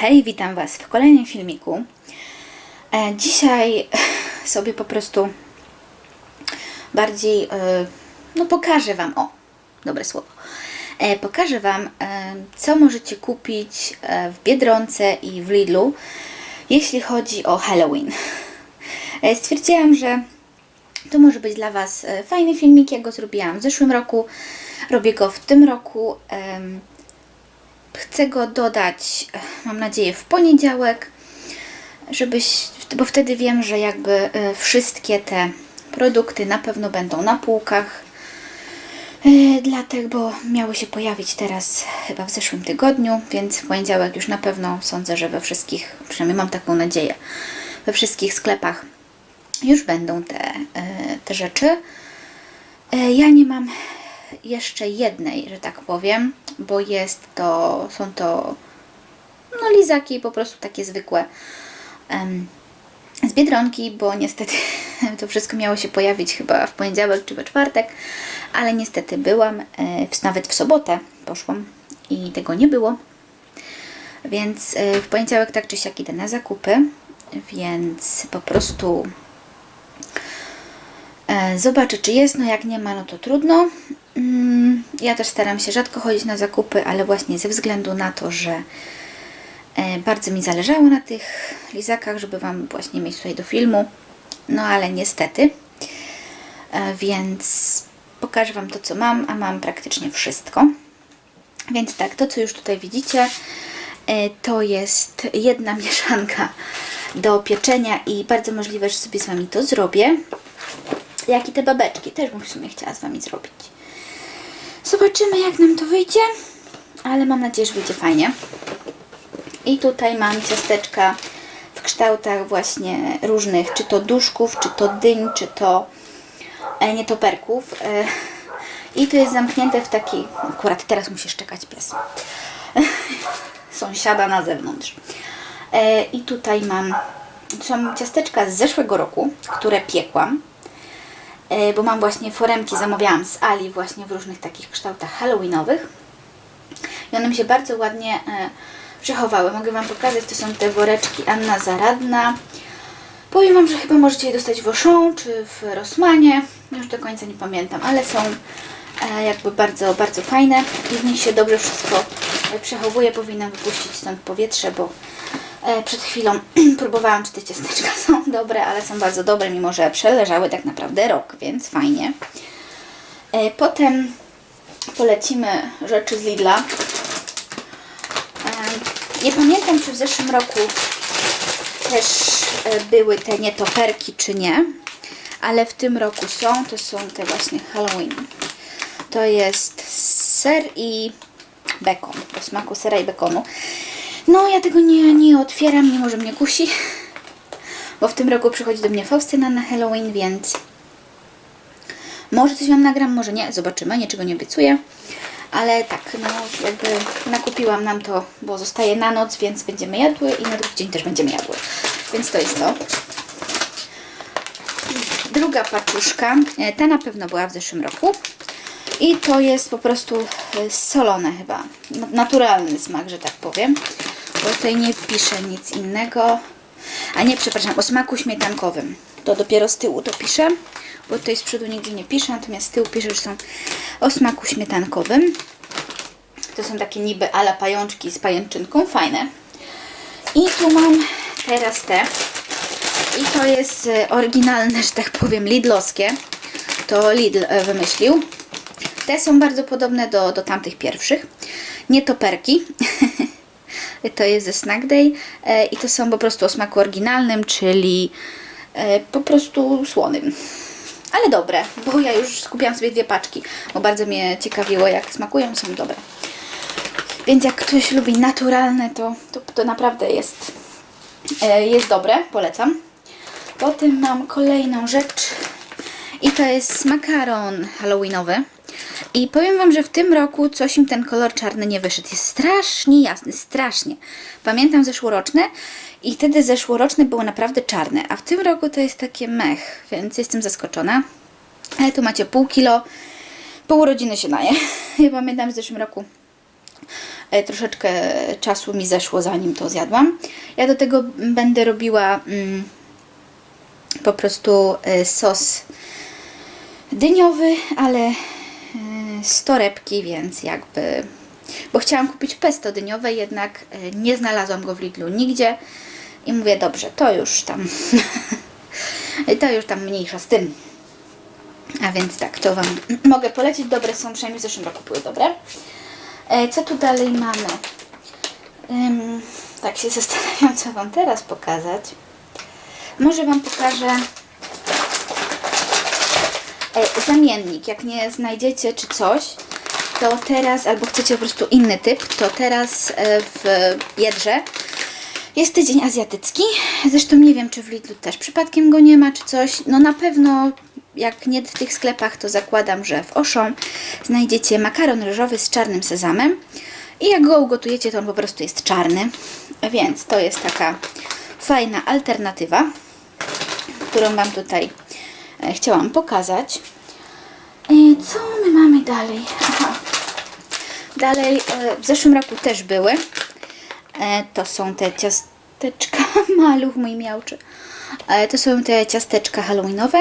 Hej, witam Was w kolejnym filmiku. E, dzisiaj sobie po prostu bardziej, e, no pokażę Wam, o, dobre słowo, e, pokażę Wam, co możecie kupić w Biedronce i w Lidlu, jeśli chodzi o Halloween. Stwierdziłam, że to może być dla Was fajny filmik, ja go zrobiłam w zeszłym roku, robię go w tym roku. Chcę go dodać, mam nadzieję, w poniedziałek, żebyś, bo wtedy wiem, że jakby e, wszystkie te produkty na pewno będą na półkach. E, Dlatego, miały się pojawić teraz chyba w zeszłym tygodniu, więc w poniedziałek już na pewno sądzę, że we wszystkich, przynajmniej mam taką nadzieję, we wszystkich sklepach już będą te, e, te rzeczy. Ja nie mam jeszcze jednej, że tak powiem, bo jest to, są to no lizaki po prostu takie zwykłe z Biedronki, bo niestety to wszystko miało się pojawić chyba w poniedziałek czy we czwartek, ale niestety byłam, e, nawet w sobotę poszłam i tego nie było, więc e, w poniedziałek tak czy siak idę na zakupy, więc po prostu E, Zobaczę, czy jest. No jak nie ma, no to trudno. Mm, Ja też staram się rzadko chodzić na zakupy, ale właśnie ze względu na to, że e, bardzo mi zależało na tych lizakach, żeby Wam właśnie mieć tutaj do filmu. No ale niestety. E, Więc pokażę Wam to, co mam, a mam praktycznie wszystko. Więc tak, to co już tutaj widzicie, e, to jest jedna mieszanka do pieczenia i bardzo możliwe, że sobie z Wami to zrobię jak i te babeczki. Też bym w sumie chciała z Wami zrobić. Zobaczymy, jak nam to wyjdzie, ale mam nadzieję, że wyjdzie fajnie. I tutaj mam ciasteczka w kształtach właśnie różnych, czy to duszków, czy to dyń, czy to e, nietoperków. E, I to jest zamknięte w taki, akurat teraz musi szczekać pies. Sąsiada na zewnątrz. E, I tutaj mam, to są ciasteczka z zeszłego roku, które piekłam. E, bo mam właśnie foremki, zamawiałam z Ali właśnie w różnych takich kształtach halloweenowych. I one mi się bardzo ładnie e, przechowały. Mogę Wam pokazać, to są te woreczki Anna Zaradna. Powiem Wam, że chyba możecie je dostać w Auchan czy w Rossmanie. Już do końca nie pamiętam, ale są e, jakby bardzo, bardzo fajne i w nich się dobrze wszystko przechowuje. Powinnam wypuścić stąd powietrze, bo Przed chwilą próbowałam, czy te ciasteczka są dobre, ale są bardzo dobre, mimo że przeleżały tak naprawdę rok, więc fajnie. E, Potem polecimy rzeczy z Lidla. E, Nie pamiętam, czy w zeszłym roku też e, były te nietoperki, czy nie, ale w tym roku są. To są te właśnie Halloween. To jest ser i bekon, do smaku sera i bekonu. No, ja tego nie, nie otwieram, mimo że mnie kusi, bo w tym roku przychodzi do mnie Faustyna na Halloween, więc może coś Wam nagram, może nie, zobaczymy, niczego nie obiecuję. Ale tak, no jakby nakupiłam nam to, bo zostaje na noc, więc będziemy jadły i na drugi dzień też będziemy jadły. Więc to jest to. Druga paczuszka, e, ta na pewno była w zeszłym roku. I to jest po prostu e, solone chyba, na- naturalny smak, że tak powiem. Bo tutaj nie pisze nic innego. A nie, przepraszam, o smaku śmietankowym. To dopiero z tyłu to pisze, bo tutaj z przodu nigdzie nie pisze, natomiast z tyłu pisze, że są o smaku śmietankowym. To są takie niby ala pajączki z pajęczynką, fajne. I tu mam teraz te. I to jest e, oryginalne, że tak powiem, Lidlowskie. To Lidl e, wymyślił. Te są bardzo podobne do, do tamtych pierwszych. Nietoperki. to jest ze Snack Day. E, I to są po prostu o smaku oryginalnym, czyli e, po prostu słonym. Ale dobre, bo ja już skupiłam sobie dwie paczki, bo bardzo mnie ciekawiło, jak smakują, są dobre. Więc jak ktoś lubi naturalne, to, to, to naprawdę jest, e, jest dobre, polecam. Potem mam kolejną rzecz i to jest makaron halloweenowy. I powiem Wam, że w tym roku coś im ten kolor czarny nie wyszedł. Jest strasznie jasny, strasznie. Pamiętam zeszłoroczne i wtedy zeszłoroczne było naprawdę czarne, a w tym roku to jest takie mech, więc jestem zaskoczona. Ale tu macie pół kilo, pół urodziny się daje. Ja pamiętam w zeszłym roku E, troszeczkę czasu mi zeszło zanim to zjadłam. Ja do tego będę robiła mm, po prostu e, sos dyniowy, ale z torebki, więc jakby... Bo chciałam kupić pesto dyniowe, jednak e, nie znalazłam go w Lidlu nigdzie. I mówię, dobrze, to już tam... to już tam mniejsza z tym. A więc tak, to Wam mogę polecić. Dobre są, przynajmniej w zeszłym roku były dobre. E, co tu dalej mamy? Ym, tak się zastanawiam, co Wam teraz pokazać. Może Wam pokażę zamiennik. Jak nie znajdziecie czy coś, to teraz, albo chcecie po prostu inny typ, to teraz e, w Jedrze jest tydzień azjatycki. Zresztą nie wiem, czy w Lidlu też przypadkiem go nie ma, czy coś. No na pewno, jak nie w tych sklepach, to zakładam, że w Auchan znajdziecie makaron ryżowy z czarnym sezamem. I jak go ugotujecie, to on po prostu jest czarny. Więc to jest taka fajna alternatywa, którą Wam tutaj e, chciałam pokazać. I co my mamy dalej? Aha. Dalej, e, w zeszłym roku też były. E, To są te ciasteczka, maluch mój miałczy. E, To są te ciasteczka halloweenowe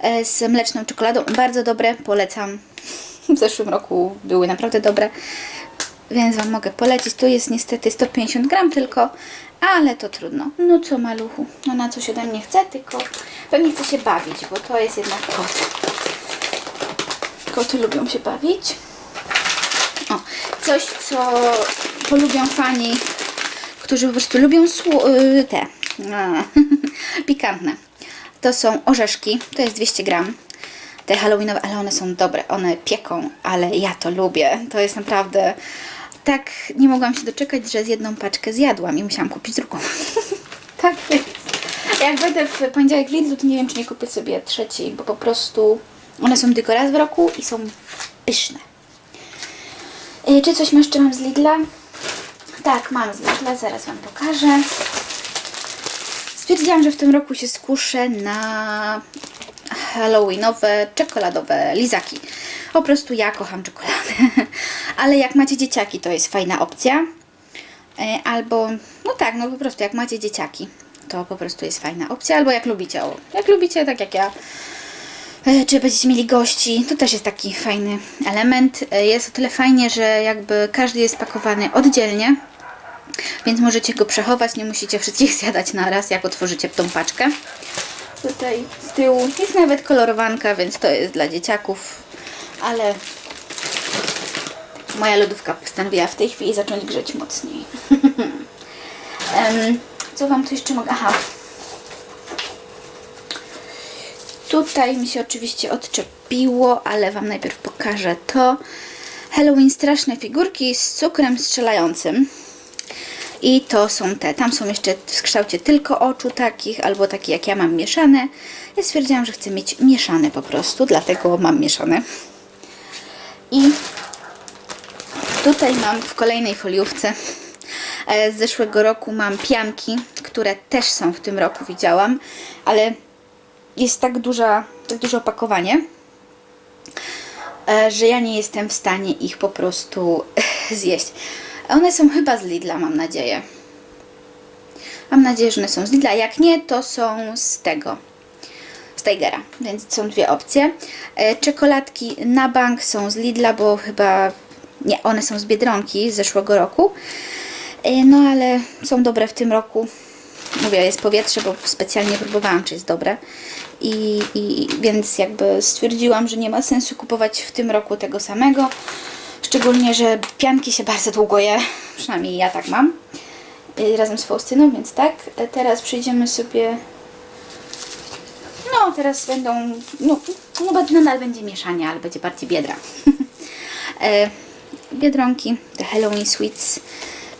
e, z mleczną czekoladą. Bardzo dobre, polecam. W zeszłym roku były naprawdę dobre, więc Wam mogę polecić. Tu jest niestety 150 gram tylko, ale to trudno. No co maluchu, no na coś ode mnie chce, tylko pewnie chce się bawić, bo to jest jednak kot. Koty lubią się bawić. O, coś, co polubią fani, którzy po prostu lubią y, te pikantne. To są orzeszki, to jest 200 gram. Te halloweenowe, ale one są dobre, one pieką, ale ja to lubię. To jest naprawdę tak, nie mogłam się doczekać, że z jedną paczkę zjadłam i musiałam kupić drugą. tak więc. Jak będę w poniedziałek w Lidlu, to nie wiem, czy nie kupię sobie trzeciej, bo po prostu one są tylko raz w roku i są pyszne. Y, Czy coś jeszcze mam z Lidla? Tak, mam z Lidla, zaraz Wam pokażę. Stwierdziłam, że w tym roku się skuszę na halloweenowe, czekoladowe lizaki. Po prostu ja kocham czekoladę. Ale jak macie dzieciaki, to jest fajna opcja. E, Albo, no tak, no po prostu jak macie dzieciaki, to po prostu jest fajna opcja. Albo jak lubicie, o, jak lubicie, tak jak ja, E, czy będziecie mieli gości, to też jest taki fajny element. E, Jest o tyle fajnie, że jakby każdy jest pakowany oddzielnie, więc możecie go przechować, nie musicie wszystkich zjadać na raz, jak otworzycie tą paczkę. Tutaj z tyłu jest nawet kolorowanka, więc to jest dla dzieciaków, ale moja lodówka postanowiła w tej chwili zacząć grzeć mocniej. Co Wam tu jeszcze mogę? Aha, Tutaj mi się oczywiście odczepiło, ale Wam najpierw pokażę to. Halloween straszne figurki z cukrem strzelającym. I to są te. Tam są jeszcze w kształcie tylko oczu takich, albo takie jak ja mam mieszane. Ja stwierdziłam, że chcę mieć mieszane po prostu, dlatego mam mieszane. I tutaj mam w kolejnej foliówce e, z zeszłego roku mam pianki, które też są w tym roku, widziałam, ale jest tak, duża, tak duże opakowanie, e, że ja nie jestem w stanie ich po prostu zjeść. One są chyba z Lidla, mam nadzieję. Mam nadzieję, że one są z Lidla. Jak nie, to są z tego. Z Tigera, więc są dwie opcje. E, Czekoladki na bank są z Lidla, bo chyba nie, one są z Biedronki z zeszłego roku. E, No ale są dobre w tym roku. Mówię, jest powietrze, bo specjalnie próbowałam, czy jest dobre. I, I więc jakby stwierdziłam, że nie ma sensu kupować w tym roku tego samego. Szczególnie, że pianki się bardzo długo je. Przynajmniej ja tak mam. Y, Razem z Faustyną, więc tak. E, Teraz przejdziemy sobie. No, teraz będą. No, no nadal będzie mieszanie, ale będzie bardziej biedra. E, Biedronki, te Halloween Sweets,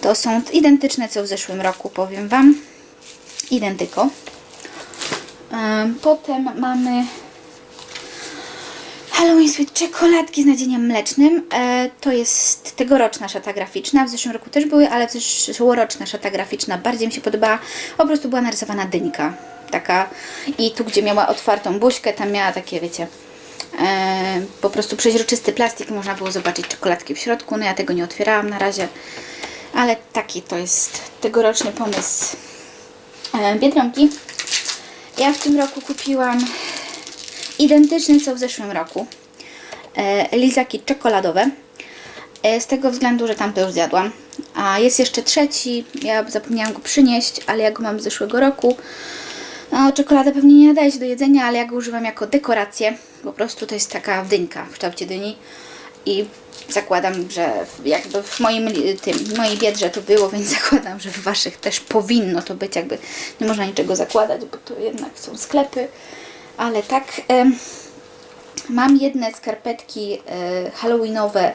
to są identyczne co w zeszłym roku, powiem Wam. Identyko. Em, Potem mamy Halloween Sweet czekoladki z nadzieniem mlecznym. E, to jest tegoroczna szata graficzna. W zeszłym roku też były, ale zeszłoroczna szata graficzna bardziej mi się podobała. Po prostu była narysowana dynka. Taka. I tu, gdzie miała otwartą buźkę, tam miała takie, wiecie, E, po prostu przeźroczysty plastik, można było zobaczyć czekoladki w środku. No ja tego nie otwierałam na razie, ale taki to jest tegoroczny pomysł e, Biedronki. Ja w tym roku kupiłam identyczny co w zeszłym roku. E, lizaki czekoladowe. E, z tego względu, że tamte już zjadłam. A jest jeszcze trzeci, ja zapomniałam go przynieść, ale ja go mam z zeszłego roku. No, czekolada pewnie nie nadaje się do jedzenia, ale ja go używam jako dekorację. Po prostu to jest taka dynka w kształcie dyni. I zakładam, że jakby w moim tym, w mojej biedrze to było, więc zakładam, że w waszych też powinno to być. Jakby nie można niczego zakładać, bo to jednak są sklepy. Ale tak, mam jedne skarpetki e, halloweenowe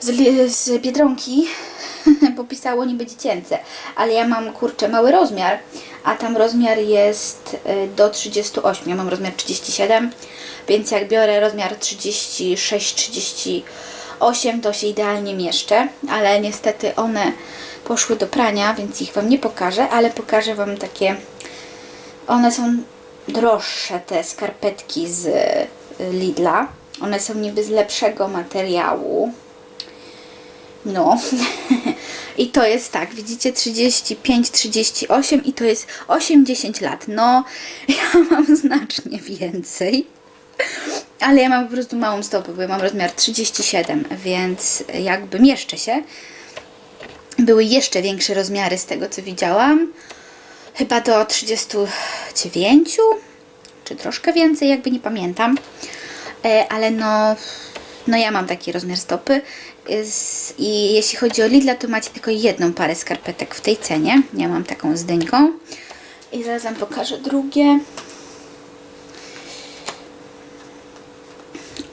z, z Biedronki, bo pisało niby dziecięce, ale ja mam, kurczę, mały rozmiar, a tam rozmiar jest y, do 38, ja mam rozmiar 37, więc jak biorę rozmiar 36-38, to się idealnie mieszczę, ale niestety one poszły do prania, więc ich Wam nie pokażę, ale pokażę Wam takie, one są droższe, te skarpetki z y, Lidla, one są niby z lepszego materiału, no. I to jest tak, widzicie 35, 38 i to jest 8-10 lat. No, ja mam znacznie więcej. Ale ja mam po prostu małą stopę, bo ja mam rozmiar 37, więc jakby mieszczę się. Były jeszcze większe rozmiary z tego, co widziałam. Chyba do 39, czy troszkę więcej, jakby nie pamiętam. E, ale no, no ja mam taki rozmiar stopy Jest- i jeśli chodzi o Lidla, to macie tylko jedną parę skarpetek w tej cenie. Ja mam taką z dyńką. I zaraz wam pokażę drugie.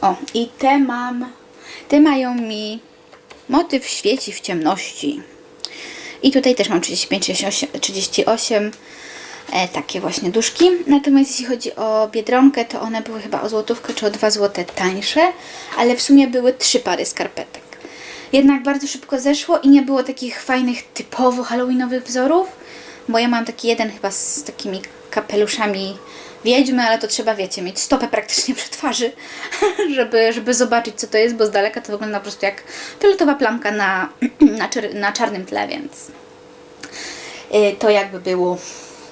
O, i te mam, te mają mi motyw świeci w ciemności. I tutaj też mam 35, 38, 38 e, takie właśnie duszki. Natomiast jeśli chodzi o Biedronkę, to one były chyba o złotówkę czy o 2 złote tańsze, ale w sumie były trzy pary skarpetek. Jednak bardzo szybko zeszło i nie było takich fajnych, typowo halloweenowych wzorów, bo ja mam taki jeden chyba z takimi kapeluszami wiedźmy, ale to trzeba, wiecie, mieć stopę praktycznie przy twarzy, żeby, żeby zobaczyć, co to jest, bo z daleka to wygląda po prostu jak fioletowa plamka na, na, czer- na czarnym tle, więc y, to jakby było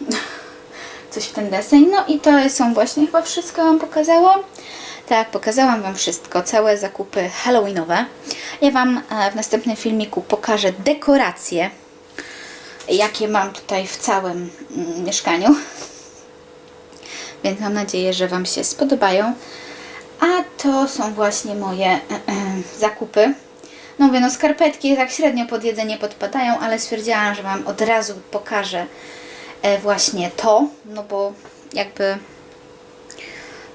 coś w ten deseń. No i to są właśnie chyba wszystko Wam pokazałam. Tak, pokazałam Wam wszystko, całe zakupy halloweenowe. Ja Wam e, w następnym filmiku pokażę dekoracje, jakie mam tutaj w całym mm, mieszkaniu. Więc mam nadzieję, że Wam się spodobają. A to są właśnie moje zakupy. No mówię, no skarpetki tak średnio pod jedzenie podpadają, ale stwierdziłam, że Wam od razu pokażę e, właśnie to, no bo jakby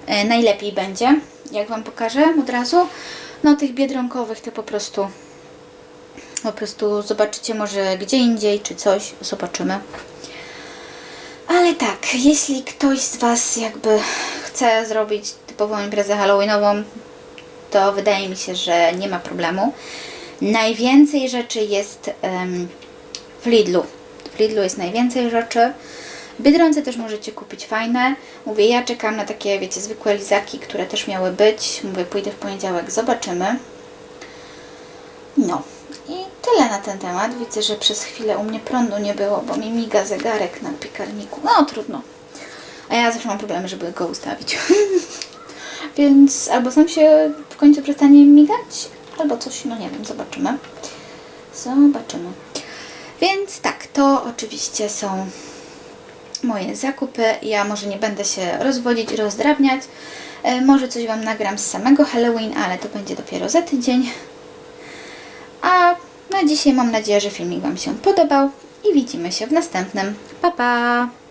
e, najlepiej będzie, jak Wam pokażę od razu. No tych biedronkowych to po prostu po prostu zobaczycie może gdzie indziej, czy coś, zobaczymy. Ale tak, jeśli ktoś z Was jakby chce zrobić typową imprezę halloweenową, to wydaje mi się, że nie ma problemu. Najwięcej rzeczy jest em, w Lidlu. W Lidlu jest najwięcej rzeczy. Biedronce też możecie kupić fajne. Mówię, ja czekam na takie, wiecie, zwykłe lizaki, które też miały być. Mówię, pójdę w poniedziałek, zobaczymy. Tyle na ten temat. Widzę, że przez chwilę u mnie prądu nie było, bo mi miga zegarek na piekarniku. No trudno. A ja zawsze mam problemy, żeby go ustawić. Więc albo sam się w końcu przestanie migać, albo coś, no nie wiem, zobaczymy. Zobaczymy. Więc tak, to oczywiście są moje zakupy. Ja może nie będę się rozwodzić rozdrabniać. E, Może coś Wam nagram z samego Halloween, ale to będzie dopiero za tydzień. Dzisiaj mam nadzieję, że filmik Wam się podobał i widzimy się w następnym. Pa, pa!